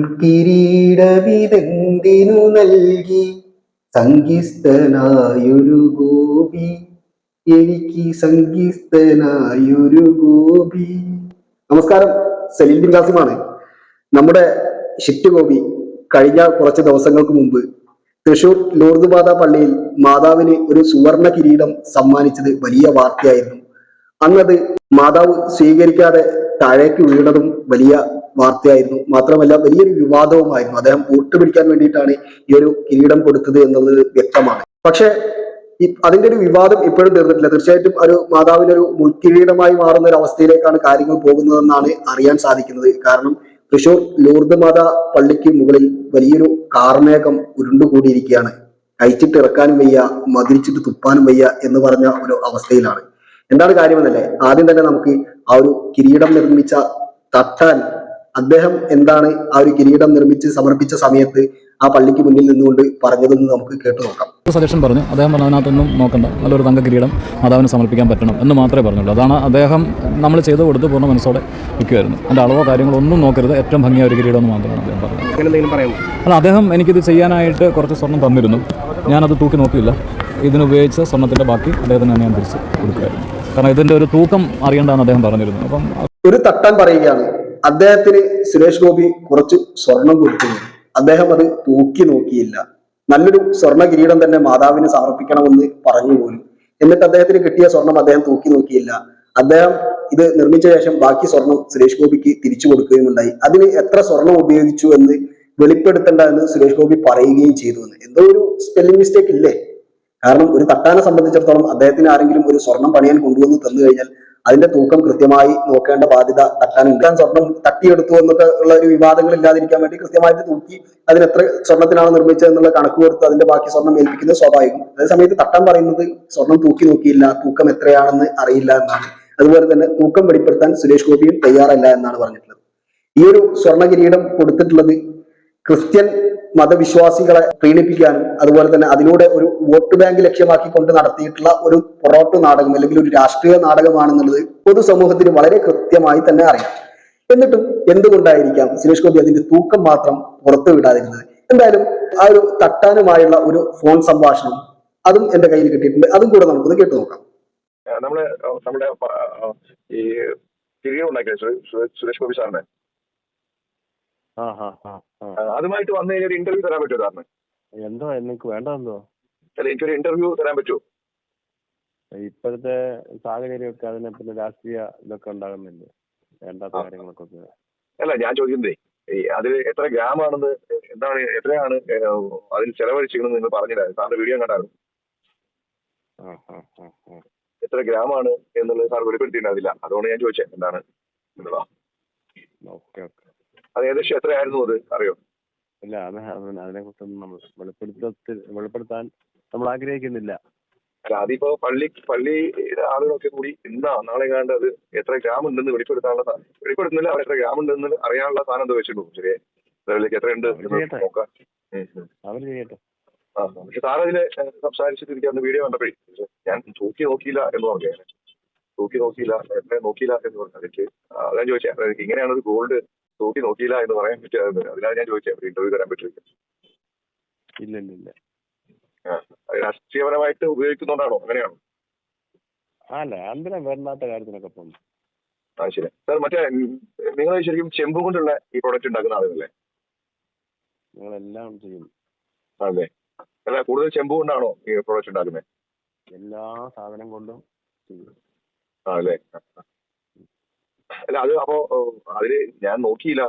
മുൾക്കിരീടമിതെന്തിനു നൽകി? സംഗിസ്തനായൊരു ഗോപി. എനിക്ക് സംഗീസ്തനായൊരു ഗോപി. നമസ്കാരം. സലീൽ ബിൻ നമ്മുടെ ഷിറ്റ് ഗോപി കഴിഞ്ഞ കുറച്ച് ദിവസങ്ങൾക്ക് മുമ്പ് തൃശൂർ ലൂർദ് പള്ളിയിൽ മാതാവിന് ഒരു സുവർണ കിരീടം സമ്മാനിച്ചത് വലിയ വാർത്തയായിരുന്നു. അന്നത് മാതാവ് സ്വീകരിക്കാതെ താഴേക്ക് വീണതും വലിയ വാർത്തയായിരുന്നു. മാത്രമല്ല വലിയൊരു വിവാദവുമായിരുന്നു. അദ്ദേഹം വോട്ട് പിടിക്കാൻ വേണ്ടിയിട്ടാണ് ഈ ഒരു കിരീടം കൊടുത്തത് എന്നുള്ളത് വ്യക്തമാണ്. പക്ഷെ അതിന്റെ ഒരു വിവാദം ഇപ്പോഴും തീർന്നിട്ടില്ല. തീർച്ചയായിട്ടും ഒരു മാതാവിനൊരു മുൾക്കിരീടമായി മാറുന്ന ഒരു അവസ്ഥയിലേക്കാണ് കാര്യങ്ങൾ പോകുന്നതെന്നാണ് അറിയാൻ സാധിക്കുന്നത്. കാരണം തൃശൂർ ലൂർദ് മാതാ പള്ളിക്ക് മുകളിൽ വലിയൊരു കാർമേഘം ഉരുണ്ടുകൂടിയിരിക്കുകയാണ്. കഴിച്ചിട്ട് ഇറക്കാനും വയ്യ മതിരിച്ചിട്ട് തുപ്പാനും വയ്യ എന്ന് പറഞ്ഞ ഒരു അവസ്ഥയിലാണ്. എന്താണ് കാര്യമെന്നല്ലേ? ആദ്യം തന്നെ നമുക്ക് ആ ഒരു കിരീടം നിർമ്മിച്ച തട്ടാൻ അദ്ദേഹം എന്താണ് ആ ഒരു കിരീടം നിർമ്മിച്ച് സമർപ്പിച്ച സമയത്ത് ആ പള്ളിക്ക് മുന്നിൽ നിന്നുകൊണ്ട് പറഞ്ഞതെന്ന് നമുക്ക് കേട്ടു നോക്കാം. സജഷൻ പറഞ്ഞു അദ്ദേഹം പറഞ്ഞു അതിനകത്തൊന്നും നോക്കണ്ട. നല്ലൊരു തങ്ക കിരീടം മാതാവിന് സമർപ്പിക്കാൻ പറ്റണം എന്ന് മാത്രമേ പറഞ്ഞുള്ളൂ. അതാണ് അദ്ദേഹം നമ്മൾ ചെയ്ത് കൊടുത്ത് പൂർണ മനസ്സോടെ വയ്ക്കുമായിരുന്നു എന്റെ അളവോ കാര്യങ്ങളോ ഒന്നും നോക്കരുത്. ഏറ്റവും ഭംഗിയായ ഒരു കിരീടം എന്ന് മാത്രമാണ് അദ്ദേഹം പറഞ്ഞത്. അങ്ങനെ എന്തെങ്കിലും പറയാമോ? അല്ല അദ്ദേഹം എനിക്കിത് ചെയ്യാനായിട്ട് കുറച്ച് സ്വർണം തന്നിരുന്നു. ഞാനത് തൂക്കി നോക്കിയില്ല. ഇതിനുപയോഗിച്ച സ്വർണത്തിന്റെ ബാക്കി അദ്ദേഹത്തിന് തന്നെ ഞാൻ തിരിച്ച് കൊടുക്കുമായിരുന്നു കാരണം ഇതിന്റെ ഒരു തൂക്കം അറിയേണ്ടതെന്ന് അദ്ദേഹം പറഞ്ഞിരുന്നു. അപ്പം ഒരു തട്ടാൻ പറയുകയാണ്. അദ്ദേഹത്തിന് സുരേഷ് ഗോപി കുറച്ച് സ്വർണം കൊടുത്തിരുന്നു അദ്ദേഹം അത് തൂക്കി നോക്കിയില്ല. നല്ലൊരു സ്വർണ കിരീടം തന്നെ മാതാവിന് സമർപ്പിക്കണമെന്ന് പറഞ്ഞു പോലും. എന്നിട്ട് അദ്ദേഹത്തിന് കിട്ടിയ സ്വർണം അദ്ദേഹം തൂക്കി നോക്കിയില്ല. അദ്ദേഹം ഇത് നിർമ്മിച്ച ശേഷം ബാക്കി സ്വർണം സുരേഷ് ഗോപിക്ക് തിരിച്ചു കൊടുക്കുകയും ഉണ്ടായി അതിന് എത്ര സ്വർണം ഉപയോഗിച്ചു എന്ന് വെളിപ്പെടുത്തേണ്ട എന്ന് സുരേഷ് ഗോപി പറയുകയും ചെയ്തു എന്ന്. എന്തോ ഒരു സ്പെല്ലിംഗ് മിസ്റ്റേക്ക് ഇല്ലേ? കാരണം ഒരു തട്ടാനെ സംബന്ധിച്ചിടത്തോളം അദ്ദേഹത്തിന് ആരെങ്കിലും ഒരു സ്വർണം പണിയാൻ കൊണ്ടുവന്ന് തന്നു കഴിഞ്ഞാൽ അതിന്റെ തൂക്കം കൃത്യമായി നോക്കേണ്ട ബാധ്യത തട്ടാനുണ്ട്. സ്വർണം തട്ടിയെടുത്തു എന്നൊക്കെ ഉള്ള ഒരു വിവാദങ്ങൾ ഇല്ലാതിരിക്കാൻ വേണ്ടി കൃത്യമായിട്ട് തൂക്കി അതിന് എത്ര സ്വർണത്തിനാണ് നിർമ്മിച്ചത് എന്നുള്ള കണക്ക് കൊടുത്ത് അതിന്റെ ബാക്കി സ്വർണം ഏൽപ്പിക്കുന്നത് സ്വാഭാവികം. അതേ സമയത്ത് തട്ടാൻ പറയുന്നത് സ്വർണം തൂക്കി നോക്കിയില്ല തൂക്കം എത്രയാണെന്ന് അറിയില്ല എന്നാണ്. അതുപോലെ തന്നെ തൂക്കം വെളിപ്പെടുത്താൻ സുരേഷ് ഗോപിയും തയ്യാറല്ല എന്നാണ് പറഞ്ഞിട്ടുള്ളത്. ഈ ഒരു സ്വർണ കിരീടം കൊടുത്തിട്ടുള്ളത് ക്രിസ്ത്യൻ മതവിശ്വാസികളെ പ്രീണിപ്പിക്കാനും അതുപോലെ തന്നെ അതിലൂടെ ഒരു വോട്ട് ബാങ്ക് ലക്ഷ്യമാക്കിക്കൊണ്ട് നടത്തിയിട്ടുള്ള ഒരു പൊറോട്ട് നാടകം അല്ലെങ്കിൽ ഒരു രാഷ്ട്രീയ നാടകമാണെന്നുള്ളത് പൊതുസമൂഹത്തിന് വളരെ കൃത്യമായി തന്നെ അറിയാം. എന്നിട്ടും എന്തുകൊണ്ടായിരിക്കാം സുരേഷ് ഗോപി അതിന്റെ തൂക്കം മാത്രം പുറത്തു വിടാതിരുന്നത്? എന്തായാലും ആ ഒരു തട്ടാനുമായുള്ള ഒരു ഫോൺ സംഭാഷണം അതും എന്റെ കയ്യിൽ കിട്ടിയിട്ടുണ്ട്. അതും കൂടെ നമുക്കൊന്ന് കേട്ടു നോക്കാം. നമ്മൾ നമ്മുടെ ഈ തിരികെ ഉണ്ടാക്കിയ സുരേ- സുരേ- സുരേഷ് ഗോപി സാറിന് ആ ഹാ ഹാ ആ ഏഹ് അതുമായിട്ട് വന്നു കഴിഞ്ഞാൽ ഇന്റർവ്യൂ തരാൻ പറ്റുമോ സാറിന്? എന്തോ എനിക്ക് വേണ്ട എന്തോ? അല്ല എനിക്കൊരു ഇന്റർവ്യൂ തരാൻ പറ്റുമോ? ഇപ്പോഴത്തെ സാഹചര്യമൊക്കെ അതിനെ പിന്നെ രാഷ്ട്രീയ ഇതൊക്കെ ഉണ്ടാകുന്നില്ല? വേണ്ടാത്ത കാര്യങ്ങളൊക്കെ അല്ല ഞാൻ ചോദിക്കുന്നതേ അതിൽ എത്ര ഗ്രാമാണെന്ന് എന്താണ് എത്രയാണ് അതിൽ ചെലവഴിച്ചിരിക്കുന്നത് നിങ്ങൾ പറഞ്ഞില്ലായിരുന്നു. സാറിന്റെ വീഡിയോ കണ്ടായിരുന്നു. എത്ര ഗ്രാമാണ് എന്നുള്ളത് സാർ വെളിപ്പെടുത്തിയിട്ടുണ്ടാവില്ല അതുകൊണ്ട് ഞാൻ ചോദിച്ചേ എന്താണ് എന്നുള്ളതാ. Okay okay. അത് ഏകദേശം എത്രയായിരുന്നു അത്? അറിയോ? ഇല്ല അത് അതിനെ കുറിച്ചൊന്നും നമ്മൾ വെളിപ്പെടുത്ത വെളിപ്പെടുത്താൻ നമ്മൾ ആഗ്രഹിക്കുന്നില്ല. അല്ല അതിപ്പോ പള്ളി പള്ളി ആളുകളൊക്കെ കൂടി ഇന്നാ നാളെ കണ്ട് അത് എത്ര ഗ്രാം ഉണ്ടെന്ന് വെളിപ്പെടുത്താനുള്ള വെളിപ്പെടുത്തുന്നില്ല അവർ എത്ര ഗ്രാം ഉണ്ടെന്ന് അറിയാനുള്ള സാധനം എന്താ വെച്ചിട്ടുള്ളൂ ശരിയെ. അതിലേക്ക് എത്ര ഉണ്ട്. നോക്കാം. ആ പക്ഷെ സാർ അതിൽ സംസാരിച്ചിട്ട് അന്ന് വീഡിയോ കണ്ടപ്പോഴേ ഞാൻ തൂക്കി നോക്കിയില്ല എന്ന് പറഞ്ഞു. തൂക്കി നോക്കിയില്ല എത്ര നോക്കിയില്ല എന്ന് പറഞ്ഞു എനിക്ക് അതാ ചോദിച്ചത് ഇങ്ങനെയാണ് ഒരു ഗോൾഡ് തൂക്കി നോക്കിയില്ല എന്ന് പറയാൻ പറ്റില്ല. അതിനാണ് ഞാൻ ചോദിച്ചത്. ഇന്റർവ്യൂ തരാൻ പറ്റില്ല ഇല്ല ഇല്ല രാഷ്ട്രീയപരമായിട്ട് ഉപയോഗിക്കുന്നോണ്ടാണോ? അങ്ങനെയാണോ? അല്ല എന്തിനാ വരണാത്ത കാര്യത്തിനൊക്കെ പോകുന്നു ആ ശരി. സാർ മറ്റേ നിങ്ങൾ ശരിക്കും ചെമ്പ് കൊണ്ടുള്ള ഈ പ്രൊഡക്റ്റ് ഉണ്ടാക്കുന്ന ആളുകളല്ലേ? നിങ്ങളെല്ലാം ചെയ്യും. അതെ. അല്ല കൂടുതൽ ചെമ്പ് കൊണ്ടാണോ ഈ പ്രൊഡക്റ്റ് ഉണ്ടാക്കുന്നത് എല്ലാ സാധനം കൊണ്ടും ചെയ്യും. ആ അല്ലേ? അല്ല അത് അപ്പോ അതിൽ ഞാൻ നോക്കിയില്ല.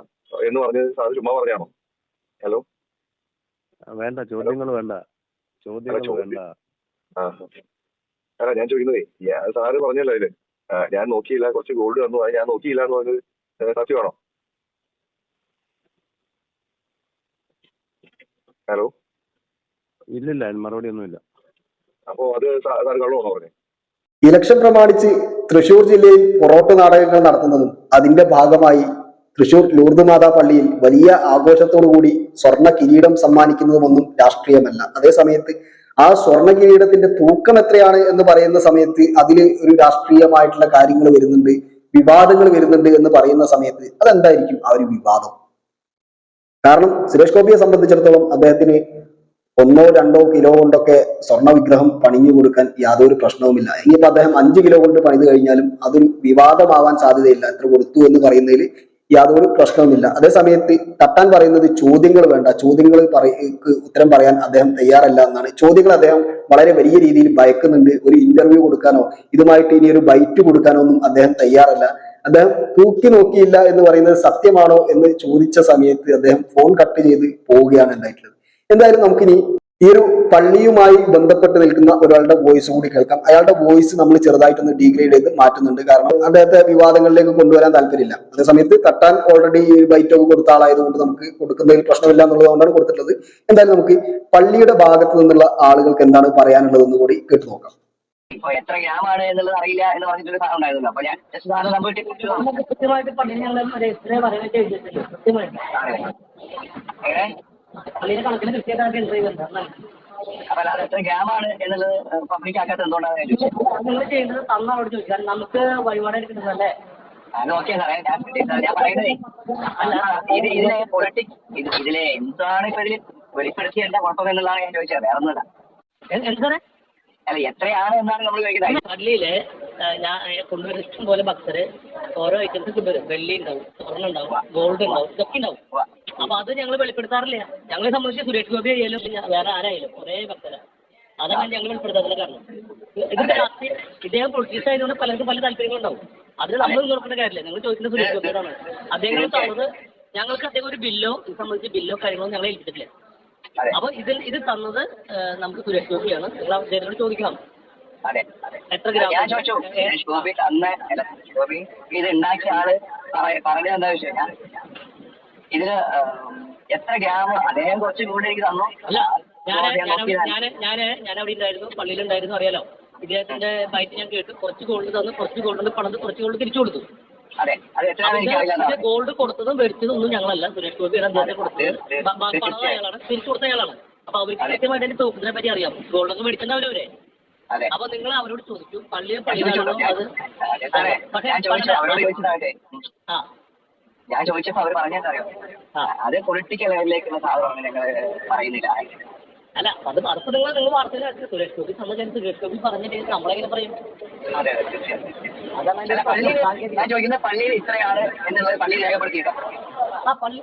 എന്ന് പറഞ്ഞത് സാറ് ചുമ്മാ പറഞ്ഞാണോ? ഹലോ? വേണ്ട ചോദ്യങ്ങൾ വേണ്ട. ചോദ്യങ്ങൾ വേണ്ട. അല്ല ഞാൻ ചോദിക്കുന്നതേ സാറ് പറഞ്ഞല്ലോ അതിൽ. ഞാൻ നോക്കിയില്ല കുറച്ച് ഗോൾഡ് വന്നു അത് ഞാൻ നോക്കിയില്ല എന്ന് പറഞ്ഞത് സത്യമാണോ? ഹലോ? ഇല്ലില്ല മറുപടി ഒന്നുമില്ല അപ്പോ അത് സാർ സാറ് കള്ളമാണോ പറഞ്ഞത് ഇലക്ഷൻ പ്രമാണിച്ച് തൃശൂർ ജില്ലയിൽ പൊറോട്ട് നാടകങ്ങൾ നടത്തുന്നതും അതിന്റെ ഭാഗമായി തൃശൂർ ലൂർദ് മാതാ പള്ളിയിൽ വലിയ ആഘോഷത്തോടു കൂടി സ്വർണ കിരീടം സമ്മാനിക്കുന്നതുമൊന്നും രാഷ്ട്രീയമല്ല. അതേസമയത്ത് ആ സ്വർണ കിരീടത്തിന്റെ തൂക്കം എത്രയാണ് എന്ന് പറയുന്ന സമയത്ത് അതിൽ ഒരു രാഷ്ട്രീയമായിട്ടുള്ള കാര്യങ്ങൾ വരുന്നുണ്ട് വിവാദങ്ങൾ വരുന്നുണ്ട് എന്ന് പറയുന്ന സമയത്ത് അതെന്തായിരിക്കും ആ ഒരു വിവാദം? കാരണം സുരേഷ് ഗോപിയെ സംബന്ധിച്ചിടത്തോളം അദ്ദേഹത്തിന് ഒന്നോ രണ്ടോ കിലോ കൊണ്ടൊക്കെ സ്വർണ വിഗ്രഹം പണിഞ്ഞു കൊടുക്കാൻ യാതൊരു പ്രശ്നവുമില്ല. ഇനിയിപ്പോ അദ്ദേഹം അഞ്ച് കിലോ കൊണ്ട് പണിത് കഴിഞ്ഞാലും അതൊരു വിവാദമാവാൻ സാധ്യതയില്ല. എത്ര കൊടുത്തു എന്ന് പറയുന്നതിൽ യാതൊരു പ്രശ്നവുമില്ല. അതേ സമയത്ത് തട്ടാൻ പറയുന്നത് ചോദ്യങ്ങൾ വേണ്ട. ചോദ്യങ്ങൾ ഉത്തരം പറയാൻ അദ്ദേഹം തയ്യാറല്ല എന്നാണ്. ചോദ്യങ്ങൾ അദ്ദേഹം വളരെ വലിയ രീതിയിൽ ഭയക്കുന്നുണ്ട്. ഒരു ഇന്റർവ്യൂ കൊടുക്കാനോ ഇതുമായിട്ട് ഇനി ഒരു ബൈറ്റ് കൊടുക്കാനോ ഒന്നും അദ്ദേഹം തയ്യാറല്ല. അദ്ദേഹം തൂക്കി നോക്കിയില്ല എന്ന് പറയുന്നത് സത്യമാണോ എന്ന് ചോദിച്ച സമയത്ത് അദ്ദേഹം ഫോൺ കട്ട് ചെയ്ത് പോവുകയാണ് ഉണ്ടായിട്ടുള്ളത്. എന്തായാലും നമുക്കിനി ഈ ഒരു പള്ളിയുമായി ബന്ധപ്പെട്ട് നിൽക്കുന്ന ഒരാളുടെ വോയിസ് കൂടി കേൾക്കാം. അയാളുടെ വോയിസ് നമ്മൾ ചെറുതായിട്ടൊന്ന് ഡീഗ്രേഡ് ചെയ്ത് മാറ്റുന്നുണ്ട്. കാരണം അദ്ദേഹത്തെ വിവാദങ്ങളിലേക്ക് കൊണ്ടുവരാൻ താല്പര്യമില്ല. അതേസമയത്ത് തട്ടാൻ ഓൾറെഡി ബൈറ്റ് ഒക്കെ കൊടുത്ത ആളായതുകൊണ്ട് നമുക്ക് കൊടുക്കുന്നതിൽ പ്രശ്നമില്ല എന്നുള്ളതുകൊണ്ടാണ് കൊടുത്തിട്ടുള്ളത്. എന്തായാലും നമുക്ക് പള്ളിയുടെ ഭാഗത്ത് നിന്നുള്ള ആളുകൾക്ക് എന്താണ് പറയാനുള്ളതെന്ന് കൂടി കേട്ടു നോക്കാം. ഇപ്പൊ എത്ര ഗ്രാമാണ് എന്നുള്ളത് അറിയില്ല എന്ന് പറഞ്ഞിട്ടൊരു സാധനം ഉണ്ടായിരുന്നു അപ്പൊ ഞാൻ സാധനം കൃത്യമായിട്ട് പറയുന്നത് ചെയ്തിട്ടുണ്ട് കൃത്യമായിട്ട്. പള്ളിയുടെ കണക്കിന് കൃത്യമായിട്ട് എൻട്രി ചെയ്തിട്ടുണ്ട് അപ്പൊ അല്ലാതെ എത്ര ഗ്രാമാണ് എന്നുള്ളത് പബ്ലിക് ആക്കാത്ത എന്തുകൊണ്ടാണ് നിങ്ങൾ തന്നോട് ചോദിക്കാൻ നമുക്ക് വഴിപാടായിട്ട് കിട്ടുന്നതല്ലേ അത് ഓക്കെ സാറേ. ഞാൻ പറയുന്നതേ അല്ല. ഇത് ഇതിലെ പൊളിറ്റിക്സ് ഇത് ഇതിലെ എന്താണ് ഇപ്പൊ ഇതിൽ വെളിപ്പെടുത്തിയ എന്താ കുഴപ്പം എന്നുള്ളതാണ് ഞാൻ ചോദിച്ചത്. വേറെ ഒന്നുമില്ല. അല്ല എത്രയാണ് എന്നാണ് നമ്മൾ ചോദിക്കുന്നത്? പള്ളിയിൽ ഞാൻ കൊണ്ടുവരുന്ന ഇഷ്ടം പോലെ ഭക്തര് ഓരോ ഐറ്റംസ് കൊണ്ടുവരും. വെള്ളി ഉണ്ടാവും സ്വർണം ഉണ്ടാവും ഗോൾഡ് ഉണ്ടാവും ഇതൊക്കെ ഉണ്ടാവും. അപ്പൊ അത് ഞങ്ങൾ വെളിപ്പെടുത്താറില്ല. ഞങ്ങളെ സംബന്ധിച്ച് സുരേഷ് ഗോപി ആയാലും പിന്നെ വേറെ ആരായാലും കുറേ ഭക്തരാണ് അതാണ് ഞങ്ങൾ വെളിപ്പെടുത്താത്തതിന്റെ കാരണം. ഇതിന്റെ രാഷ്ട്രീയ ഇദ്ദേഹം പൊളിറ്റീഷ്യസ് ആയതുകൊണ്ട് പലർക്കും പല താല്പര്യങ്ങളുണ്ടാവും അതിന് നമ്മൾ നോക്കേണ്ട കാര്യമില്ല. നിങ്ങൾ ചോദിക്കുന്ന സുരേഷ് ഗോപിയോടാണ് അദ്ദേഹം തന്നത് ഞങ്ങൾക്ക് അദ്ദേഹം ഒരു ബില്ലോ ഇത് സംബന്ധിച്ച് ബില്ലോ കാര്യങ്ങളോ ഞങ്ങളെ ഏൽപ്പിച്ചിട്ടില്ല. അപ്പൊ ഇതിൽ ഇത് തന്നത് നമുക്ക് സുരേഷ് ഗോപിയാണ്. നിങ്ങൾ അദ്ദേഹത്തിനോട് ചോദിക്കാം ഞാൻ ചോദിച്ചു സുരേഷ് ഗോപി തന്നെ ഗോപി ഇത് ഉണ്ടാക്കിയ ആൾ പറഞ്ഞു പറഞ്ഞത് എന്താ ഇതിന് എത്ര ഗ്രാം അദ്ദേഹം കുറച്ച് കൂടെ എനിക്ക് തന്നു? അല്ല ഞാൻ ഞാൻ ഞാൻ ഞാൻ അവിടെ ഉണ്ടായിരുന്നു പള്ളിയിലുണ്ടായിരുന്നു അറിയാലോ? ഇദ്ദേഹത്തിന്റെ ബൈറ്റ് ഞാൻ കേട്ടു. കുറച്ച് ഗോൾഡ് തന്നു കുറച്ച് ഗോൾഡ് പണത് കുറച്ച് ഗോൾഡ് തിരിച്ചു കൊടുത്തു. ഗോൾഡ് കൊടുത്തതും മേടിച്ചതും ഒന്നും ഞങ്ങളല്ല. സുരേഷ് ഗോപി അദ്ദേഹത്തെ കൊടുത്തത്. പണത് അയാളാണ് തിരിച്ചു കൊടുത്ത അയാളാണ്. അപ്പൊ അവർക്ക് കൃത്യമായിട്ട് അതിന്റെ തോക്കിനെ പറ്റി അറിയാം. ഗോൾഡ് ഒക്കെ മേടിച്ചിട്ടുണ്ടാവില്ലേ അതെ. അപ്പൊ നിങ്ങൾ അവരോട് ചോദിച്ചു പള്ളിയെ പള്ളിയിലാണോ അത്? പക്ഷേ ആ. ഞാൻ ചോദിച്ചപ്പോ അവർ പറഞ്ഞെന്നറിയോ. അത് പൊളിറ്റിക്കൽ ലെവലിലേക്കുള്ള സാധനമാണ് ഞങ്ങൾ പറയുന്നില്ല. അല്ല അത് അടുത്ത് നിങ്ങൾ നിങ്ങൾ സുരേഷ് ഗോപി സംബന്ധിച്ച് സുരേഷ് ഗോപി പറഞ്ഞിട്ട് നമ്മളെങ്ങനെ പറയും? അതെ അതാണ് ഞാൻ ചോദിക്കുന്നത് പള്ളിയിൽ ഇത്രയാണ് എന്നുള്ളത് പള്ളിയിൽ രേഖപ്പെടുത്തിയിട്ടോ? ആ പള്ളി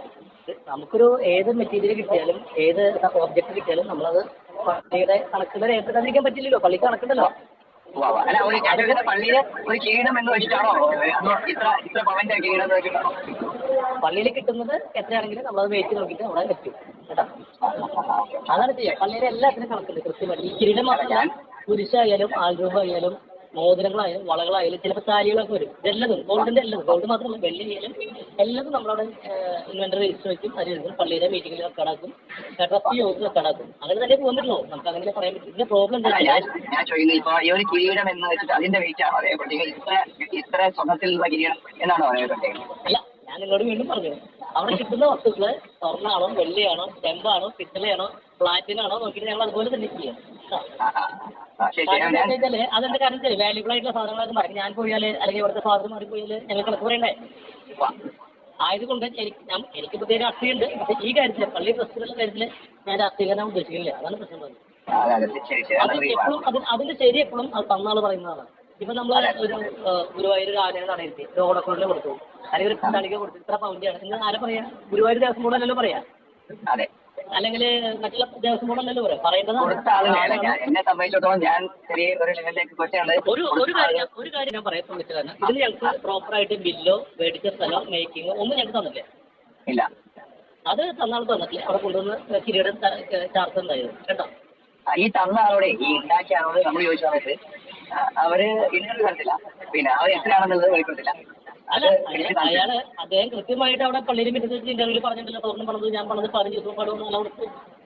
നമുക്കൊരു ഏത് മെറ്റീരിയൽ കിട്ടിയാലും ഏത് ഓബ്ജക്ട് കിട്ടിയാലും നമ്മളത് പള്ളിയുടെ കണക്കിൽ രേഖപ്പെടുത്താതിരിക്കാൻ പറ്റില്ലല്ലോ. പള്ളിക്ക് കണക്കുണ്ടല്ലോ. അല്ല ഒരു അദ്ദേഹത്തിന്റെ പള്ളിയിൽ ഒരു കിരീടം എന്ന് വെച്ചിട്ടാണോ? ഇത്ര ഇത്ര പവന്റെ കിരീടം എന്ന് വെച്ചിട്ടാണോ? പള്ളിയിൽ കിട്ടുന്നത് എത്രയാണെങ്കിലും നമ്മളത് വെയിറ്റ് നോക്കിയിട്ട് നമ്മളെ വെക്കും കേട്ടോ? അതാണ് ചെയ്യുക പള്ളിയിലെ എല്ലാത്തിനും കണക്കുണ്ട് കൃത്യമായിട്ട്. ഈ കിരീടം മാത്രമല്ല കുരിശായാലും ആൾരൂപമായാലും മോതിരങ്ങളായാലും വളകളായാലും ചിലപ്പോൾ താലികളൊക്കെ വരും. ഇതെല്ലാം ഗോൾഡിന്റെ എല്ലാം ഗോൾഡ് മാത്രമല്ല വെള്ളി ആയാലും എല്ലാതും നമ്മളവിടെ ഇൻവെന്ററി രജിസ്റ്റർ വെക്കും. അത് എഴുതും. പള്ളിയിലെ മീറ്റിംഗിൽ കടക്കും ട്രസ്റ്റ് യോഗത്തിൽ കടക്കും അങ്ങനെ തന്നെ പോകുന്നുള്ളൂ നമുക്ക് അങ്ങനെ പറയാൻ പറ്റും ഇതിന്റെ പ്രോബ്ലം എന്താ ഞാൻ ചോദിക്കുന്നത് ഇപ്പൊ ഈ ഒരു കിരീടം എന്ന് വെച്ചിട്ട് അതിന്റെ വെയിറ്റ് ആണോ രേഖപ്പെടുത്തിയത് ഇത്ര ഇത്ര സ്വർണത്തിലുള്ള കിരീടം എന്നാണോ അറിയപ്പെട്ടത് അല്ല ഞാൻ നിങ്ങളോട് വീണ്ടും പറഞ്ഞു അവിടെ കിട്ടുന്ന വസ്തുക്കൾ സ്വർണാണോ വെള്ളിയാണോ ചെമ്പാണോ പിത്തളയാണോ പ്ലാറ്റിനാണോ നോക്കിയിട്ട് ഞങ്ങൾ അതുപോലെ തന്നെ ചെയ്യാം. കാരണം വെച്ചാൽ അതെന്റെ കാര്യം വെച്ചാൽ വാല്യൂബിൾ ആയിട്ടുള്ള സാധനങ്ങളൊക്കെ മാറി ഞാൻ പോയാൽ അല്ലെങ്കിൽ ഇവിടുത്തെ ഫാദർ മാറി പോയാൽ ഞങ്ങൾ കണക്ക് പറയണ്ടേ? ആയതുകൊണ്ട് എനിക്ക് ഞാൻ എനിക്ക് പ്രത്യേക രാഷ്ട്രീയമുണ്ട്. പക്ഷെ ഈ കാര്യത്തിൽ പള്ളി പ്രസ്തുത കാര്യത്തിൽ ഞാൻ രാഷ്ട്രീയകരണം ഉദ്ദേശിക്കുന്നില്ല. അതാണ് പ്രശ്നം എപ്പോഴും അത് അതിന്റെ ശരി എപ്പോഴും അത് തന്നാൾ പറയുന്നതാണ്. ഇപ്പൊ നമ്മൾ ഒരു ഗുരുവായൂർ ഒരു ആനയെ നടയിരുത്തി ഒരു കൊടുത്തു. അല്ലെങ്കിൽ ഒരു കൂട്ടാളിക്ക് കൊടുത്തു. ഇത്ര പൗണ്ടിയാണ്. നിങ്ങൾ ആരെ പറയാ? ഗുരുവായൂർ ദേവസ്വം ബോർഡല്ലല്ലോ പറയാ? അതെ. അല്ലെങ്കിൽ മറ്റുള്ള ദേവസ്വം ബോർഡല്ലല്ലോ പറയാ? പറയേണ്ടതാണ്. ഞാൻ എന്നെ സംബന്ധിച്ചിടത്തോളം ഞാൻ ചെറിയ ഒരു ലെവലിലേക്ക് ഒരു ഒരു കാര്യം ഒരു കാര്യം ഞാൻ പറയാൻ ശ്രമിച്ചതാണ്. ഇതിന് ഞങ്ങൾക്ക് പ്രോപ്പർ ആയിട്ട് ബില്ലോ മേടിച്ച സ്ഥലം മേക്കിങ്ങോ ഒന്നും ഞങ്ങൾക്ക് തന്നില്ല ഇല്ല. അത് തന്നാൾ തന്നിട്ടില്ല. അവിടെ കൊണ്ടുവന്ന് കിരീടം ചാർത്തുണ്ടായിരുന്നു. കേട്ടോ? ഈ തന്ന ആളോടെ ഈ ഉണ്ടാക്കിയ ആളോട് നമ്മൾ ചോദിച്ചു ആ, അവർ ഇന്റർവ്യൂ കണ്ടില്ല പിന്നെ അവർ എത്രയാണെന്നുള്ളത് വെളിപ്പെടുത്തില്ല. അല്ല അയാൾ അദ്ദേഹം കൃത്യമായിട്ട് അവിടെ പള്ളിയിൽ വെച്ച് ഇന്റർവ്യൂൽ പറഞ്ഞിട്ടില്ല. സ്വർണം പണത് ഞാൻ പറഞ്ഞത് പതിനഞ്ച് ദിവസം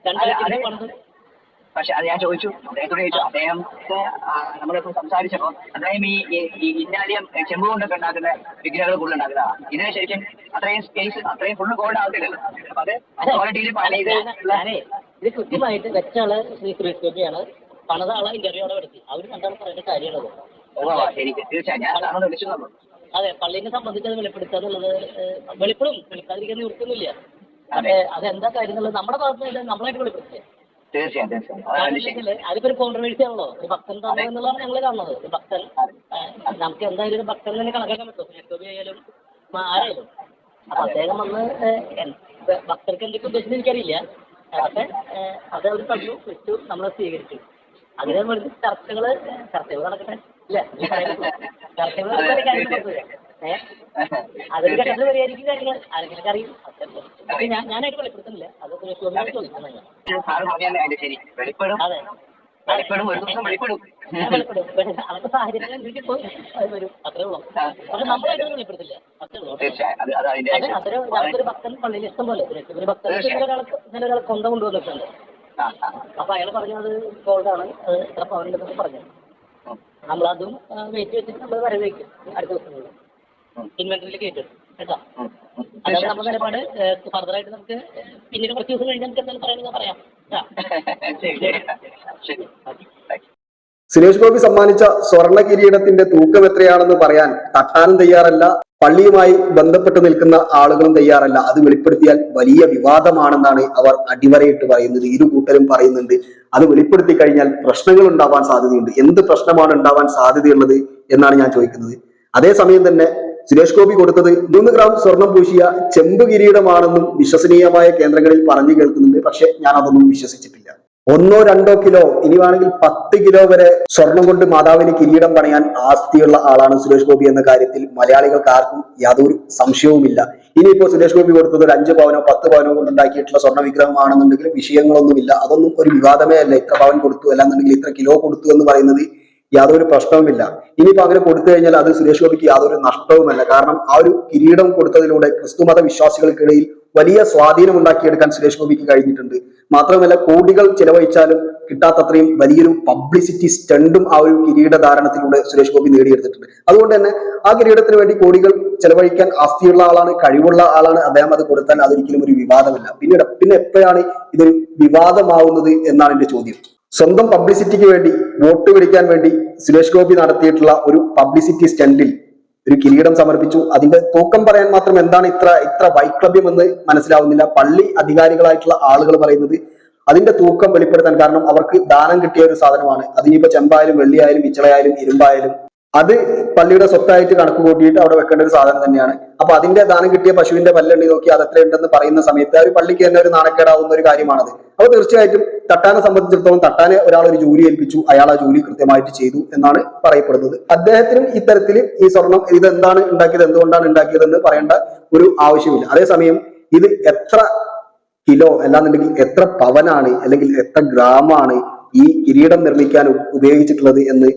രണ്ടായിരത്തി അതെ. പക്ഷെ അത് ഞാൻ ചോദിച്ചു. അദ്ദേഹത്തോട് ചോദിച്ചു. അദ്ദേഹം നമ്മളിപ്പോ സംസാരിച്ചപ്പോ അദ്ദേഹം ഈ ഇന്നാലിയം ചെമ്പ് കൊണ്ടൊക്കെ ഉണ്ടാക്കുന്ന വിഗ്രഹങ്ങൾ കൂടുതൽ ഉണ്ടാക്കുന്നതാണ് ഇതിന് ശരിക്കും അത്രയും സ്പേസ് അത്രയും ഫുള്ള് ഗോൾഡ് ആവത്തില്ലല്ലോ. അപ്പൊ അത് ക്വാളിറ്റിയിൽ പല ഇത് കൃത്യമായിട്ട് വെച്ചാണ് ശ്രീ സുരേഷ് ഗോപിയാണ് പണത ആളെ ഇന്റർവ്യൂ അവിടെ എടുത്തി. അവർ കണ്ടാണ് പറയേണ്ട കാര്യമുള്ളത് അതെ. പള്ളിനെ സംബന്ധിച്ച് അത് വെളിപ്പെടുത്തുക എന്നുള്ളത് വെളിപ്പെടും. വെളിപ്പെടുത്താതിരിക്കാൻ നിവൃത്തിയൊന്നുമില്ല. അത്. അതെന്താ കാര്യം എന്നുള്ളത് നമ്മുടെ ഭാഗത്ത് നിന്ന് നമ്മളായിട്ട് വെളിപ്പെടുത്തില്ല? അതിപ്പോ ഒരു കോൺട്രവേഴ്സി ആണല്ലോ. ഒരു ഭക്തൻ തന്നു എന്നുള്ളതാണ് ഞങ്ങൾ കാണുന്നത്. ഒരു ഭക്തൻ നമുക്ക് എന്തായാലും ഒരു ഭക്തൻ തന്നെ കണക്കാക്കാൻ പറ്റും. യക്കൂബി ആയാലും ആരായാലും. അപ്പൊ അദ്ദേഹം വന്ന് ഭക്തർക്ക് എന്തൊക്കെ ഉദ്ദേശിച്ചത് എനിക്കറിയില്ല. പക്ഷെ അത് അവർ പറഞ്ഞു വെച്ചു നമ്മളെ സ്വീകരിച്ചു. അതിനെ വേണ്ടി ചർച്ചകൾ ചർച്ചകൾ നടക്കട്ടെ? ഇല്ല ചർച്ചകൾ അതൊരു ഘട്ടത്തിൽ പരിഹരിക്കും കാര്യങ്ങൾ ആരെങ്കിലും അറിയും. അപ്പൊ ഞാൻ ഞാനായിട്ട് വെളിപ്പെടുത്തുന്നില്ല. അത് സുരേഷ് ഞാൻ. സാറ് പറഞ്ഞാലേ അതിന്റെ ശരി. അതെ. വെളിപ്പെടും. വരും. അത്രേ ഉള്ളൂ. പക്ഷെ നമ്മളായിട്ട് അത് വെളിപ്പെടുത്തില്ല. അത്രേ ഉള്ളൂ. അതൊരു ഭക്തൻ പള്ളിയിൽ ഇഷ്ടം പോലെ. ഒരു ഭക്തൻ ഒരാൾക്ക് ചില ഒരാൾ കൊന്ത കൊണ്ടുവന്നിട്ടുണ്ട്. ആ ആ അപ്പൊ അയാൾ പറഞ്ഞത് ഗോൾഡാണ് അത് ഇത്ര പവനുണ്ടെന്നൊക്കെ പറഞ്ഞു നമ്മളതും വെയിറ്റ് വെച്ചിട്ട് നമ്മൾ വരവേക്കും അടുത്ത ദിവസങ്ങളിൽ ഇൻവെന്ററിയിൽ കയറ്റും കേട്ടോ? അതാണ് നമ്മുടെ നിലപാട്. ഫർദറായിട്ട് നമുക്ക് പിന്നീട് കുറച്ച് ദിവസം കഴിഞ്ഞ് നമുക്ക് എന്തായാലും പറയാം. ശരി ശരി. യു. സുരേഷ് ഗോപി സമ്മാനിച്ച സ്വർണ കിരീടത്തിന്റെ തൂക്കം എത്രയാണെന്ന് പറയാൻ തട്ടാനും തയ്യാറല്ല പള്ളിയുമായി ബന്ധപ്പെട്ട് നിൽക്കുന്ന ആളുകളും തയ്യാറല്ല. അത് വെളിപ്പെടുത്തിയാൽ വലിയ വിവാദമാണെന്നാണ് അവർ അടിവരയിട്ട് പറയുന്നത്. ഇരു കൂട്ടരും പറയുന്നുണ്ട്. അത് വെളിപ്പെടുത്തി കഴിഞ്ഞാൽ പ്രശ്നങ്ങൾ ഉണ്ടാവാൻ സാധ്യതയുണ്ട്. എന്ത് പ്രശ്നമാണ് ഉണ്ടാവാൻ സാധ്യതയുള്ളത് എന്നാണ് ഞാൻ ചോദിക്കുന്നത്. അതേസമയം തന്നെ സുരേഷ് ഗോപി കൊടുത്തത് മൂന്ന് ഗ്രാം സ്വർണം പൂശിയ ചെമ്പ് കിരീടമാണെന്നും വിശ്വസനീയമായ കേന്ദ്രങ്ങളിൽ പറഞ്ഞു കേൾക്കുന്നുണ്ട്. പക്ഷെ ഞാൻ അതൊന്നും വിശ്വസിച്ചിട്ടില്ല. ഒന്നോ രണ്ടോ കിലോ ഇനി വേണമെങ്കിൽ പത്ത് കിലോ വരെ സ്വർണം കൊണ്ട് മാതാവിന് കിരീടം പണയാൻ ആസ്തിയുള്ള ആളാണ് സുരേഷ് ഗോപി എന്ന കാര്യത്തിൽ മലയാളികൾക്ക് ആർക്കും യാതൊരു സംശയവുമില്ല. ഇനിയിപ്പോ സുരേഷ് ഗോപി കൊടുത്തത് ഒരു അഞ്ച് പവനോ പത്ത് പവനോ കൊണ്ട് ഉണ്ടാക്കിയിട്ടുള്ള സ്വർണ വിഗ്രഹമാണെന്നുണ്ടെങ്കിൽ വിഷയങ്ങളൊന്നുമില്ല. അതൊന്നും ഒരു വിവാദമേ അല്ല. ഇത്ര പവൻ കൊടുത്തു അല്ലാന്നുണ്ടെങ്കിൽ ഇത്ര കിലോ കൊടുത്തു എന്ന് പറയുന്നത് യാതൊരു പ്രശ്നവുമില്ല. ഇനിയിപ്പോ അങ്ങനെ കൊടുത്തു കഴിഞ്ഞാൽ അത് സുരേഷ് ഗോപിക്ക് യാതൊരു നഷ്ടവുമല്ല. കാരണം ആ ഒരു കിരീടം കൊടുത്തതിലൂടെ ക്രിസ്തുമത വിശ്വാസികൾക്കിടയിൽ വലിയ സ്വാധീനം ഉണ്ടാക്കിയെടുക്കാൻ സുരേഷ് ഗോപിക്ക് കഴിഞ്ഞിട്ടുണ്ട്. മാത്രമല്ല കോടികൾ ചിലവഴിച്ചാലും കിട്ടാത്തത്രയും വലിയൊരു പബ്ലിസിറ്റി സ്റ്റണ്ടും ആ ഒരു കിരീടധാരണത്തിലൂടെ സുരേഷ് ഗോപി നേടിയെടുത്തിട്ടുണ്ട്. അതുകൊണ്ട് തന്നെ ആ കിരീടത്തിന് വേണ്ടി കോടികൾ ചെലവഴിക്കാൻ ആസ്തിയുള്ള ആളാണ് കഴിവുള്ള ആളാണ് അദ്ദേഹം അത് കൊടുത്താൽ അതൊരിക്കലും ഒരു വിവാദമല്ല. പിന്നീട് പിന്നെ എപ്പോഴാണ് ഇത് വിവാദമാവുന്നത് എന്നാണ് എന്റെ ചോദ്യം. സ്വന്തം പബ്ലിസിറ്റിക്ക് വേണ്ടി വോട്ട് പിടിക്കാൻ വേണ്ടി സുരേഷ് ഗോപി നടത്തിയിട്ടുള്ള ഒരു പബ്ലിസിറ്റി സ്റ്റണ്ടിൽ ഒരു കിരീടം സമർപ്പിച്ചു. അതിന്റെ തൂക്കം പറയാൻ മാത്രം എന്താണ് ഇത്ര ഇത്ര വൈക്ലഭ്യം എന്ന് മനസ്സിലാവുന്നില്ല. പള്ളി അധികാരികളായിട്ടുള്ള ആളുകൾ പറയുന്നത് അതിന്റെ തൂക്കം വെളിപ്പെടുത്താൻ കാരണം അവർക്ക് ദാനം കിട്ടിയ ഒരു സാധനമാണ്. അതിനിപ്പോ ചെമ്പായാലും വെള്ളിയായാലും പിച്ചളയായാലും ഇരുമ്പായാലും അത് പള്ളിയുടെ സ്വത്തായിട്ട് കണക്ക് കൂട്ടിയിട്ട് അവിടെ വെക്കേണ്ട ഒരു സാധനം തന്നെയാണ്. അപ്പൊ അതിന്റെ ദാനം കിട്ടിയ പശുവിന്റെ പല്ലെണ്ണി നോക്കി അത് എത്രയുണ്ടെന്ന് പറയുന്ന സമയത്ത് ആ ഒരു പള്ളിക്ക് തന്നെ ഒരു നാണക്കേടാവുന്ന ഒരു കാര്യമാണത്. അപ്പൊ തീർച്ചയായിട്ടും തട്ടാനെ സംബന്ധിച്ചിടത്തോളം തട്ടാനെ ഒരാൾ ഒരു ജോലി ഏൽപ്പിച്ചു അയാൾ ആ ജോലി കൃത്യമായിട്ട് ചെയ്തു എന്നാണ് പറയപ്പെടുന്നത്. അദ്ദേഹത്തിനും ഇത്തരത്തിൽ ഈ സ്വർണം ഇത് എന്താണ് ഉണ്ടാക്കിയത് എന്തുകൊണ്ടാണ് ഉണ്ടാക്കിയതെന്ന് പറയേണ്ട ഒരു ആവശ്യമില്ല. അതേസമയം ഇത് എത്ര കിലോ അല്ലാന്നുണ്ടെങ്കിൽ എത്ര പവനാണ് അല്ലെങ്കിൽ എത്ര ഗ്രാമാണ് ഈ കിരീടം നിർമ്മിക്കാൻ ഉപയോഗിച്ചിട്ടുള്ളത് എന്ന്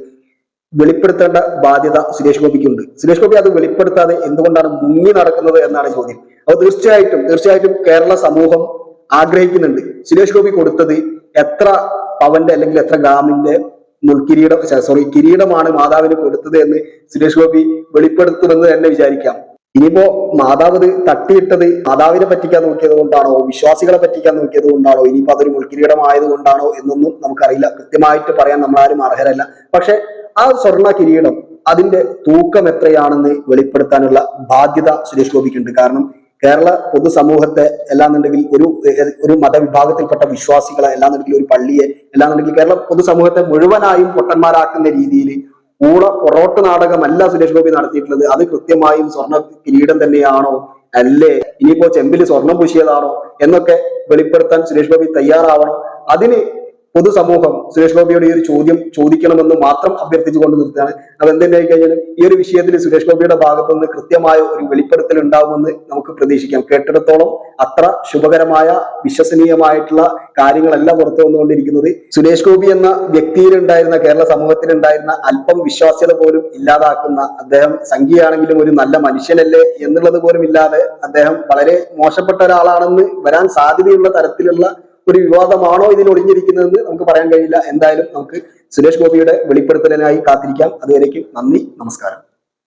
വെളിപ്പെടുത്തേണ്ട ബാധ്യത സുരേഷ് ഗോപിക്കുണ്ട്. സുരേഷ് ഗോപി അത് വെളിപ്പെടുത്താതെ എന്തുകൊണ്ടാണ് മുങ്ങി നടക്കുന്നത് എന്നാണ് ചോദ്യം. അപ്പോൾ തീർച്ചയായിട്ടും തീർച്ചയായിട്ടും കേരള സമൂഹം ആഗ്രഹിക്കുന്നുണ്ട് സുരേഷ് ഗോപി കൊടുത്തത് എത്ര പവന്റെ അല്ലെങ്കിൽ എത്ര ഗ്രാമിന്റെ മുൾക്കിരീടം സോറി കിരീടമാണ് മാതാവിന് കൊടുത്തത് എന്ന് സുരേഷ് ഗോപി വെളിപ്പെടുത്തുമെന്ന് തന്നെ വിചാരിക്കാം. ഇനിയിപ്പോ മാതാവ് തട്ടിയിട്ടത് മാതാവിനെ പറ്റിക്കാൻ നോക്കിയത് കൊണ്ടാണോ വിശ്വാസികളെ പറ്റിക്കാൻ നോക്കിയത് കൊണ്ടാണോ ഇനിയിപ്പോ അതൊരു മുൾക്കിരീടമായത് കൊണ്ടാണോ എന്നൊന്നും നമുക്കറിയില്ല. കൃത്യമായിട്ട് പറയാൻ നമ്മളാരും അർഹരല്ല. പക്ഷെ ആ സ്വർണ കിരീടം അതിന്റെ തൂക്കം എത്രയാണെന്ന് വെളിപ്പെടുത്താനുള്ള ബാധ്യത സുരേഷ് ഗോപിക്കുണ്ട്. കാരണം കേരള പൊതുസമൂഹത്തെ എല്ലാന്നുണ്ടെങ്കിൽ ഒരു ഒരു മതവിഭാഗത്തിൽപ്പെട്ട വിശ്വാസികളെ എല്ലാന്നുണ്ടെങ്കിൽ ഒരു പള്ളിയെ എല്ലാന്നുണ്ടെങ്കിൽ കേരള പൊതുസമൂഹത്തെ മുഴുവനായും പൊട്ടന്മാരാക്കുന്ന രീതിയിൽ ഊള പൊറോട്ട് നാടകമല്ല സുരേഷ് ഗോപി നടത്തിയിട്ടുള്ളത്. അത് കൃത്യമായും സ്വർണ കിരീടം തന്നെയാണോ അല്ലേ? ഇനിയിപ്പോ ചെമ്പിൽ സ്വർണം പൂശിയതാണോ എന്നൊക്കെ വെളിപ്പെടുത്താൻ സുരേഷ് ഗോപി തയ്യാറാവണം. അതിന് പൊതുസമൂഹം സുരേഷ് ഗോപിയോട് ഈ ഒരു ചോദ്യം ചോദിക്കണമെന്ന് മാത്രം അഭ്യർത്ഥിച്ചുകൊണ്ട് നിർത്തുകയാണ്. അത് എന്തുതന്നെയായി കഴിഞ്ഞാലും ഈ ഒരു വിഷയത്തിൽ സുരേഷ് ഗോപിയുടെ ഭാഗത്തു നിന്ന് കൃത്യമായ ഒരു വെളിപ്പെടുത്തൽ ഉണ്ടാകുമെന്ന് നമുക്ക് പ്രതീക്ഷിക്കാം. കേട്ടിടത്തോളം അത്ര ശുഭകരമായ വിശ്വസനീയമായിട്ടുള്ള കാര്യങ്ങളല്ല പുറത്തു വന്നുകൊണ്ടിരിക്കുന്നത്. സുരേഷ് ഗോപി എന്ന വ്യക്തിയിലുണ്ടായിരുന്ന കേരള സമൂഹത്തിലുണ്ടായിരുന്ന അല്പം വിശ്വാസ്യത പോലും ഇല്ലാതാക്കുന്ന അദ്ദേഹം സംഖ്യയാണെങ്കിലും ഒരു നല്ല മനുഷ്യനല്ലേ എന്നുള്ളത് പോലും ഇല്ലാതെ അദ്ദേഹം വളരെ മോശപ്പെട്ട ഒരാളാണെന്ന് വരാൻ സാധ്യതയുള്ള തരത്തിലുള്ള ഒരു വിവാദമാണോ ഇതിൽ ഒളിഞ്ഞിരിക്കുന്നതെന്ന് നമുക്ക് പറയാൻ കഴിയില്ല. എന്തായാലും നമുക്ക് സുരേഷ് ഗോപിയുടെ വെളിപ്പെടുത്തലിനായി കാത്തിരിക്കാം. അതുവരേക്കും നന്ദി നമസ്കാരം.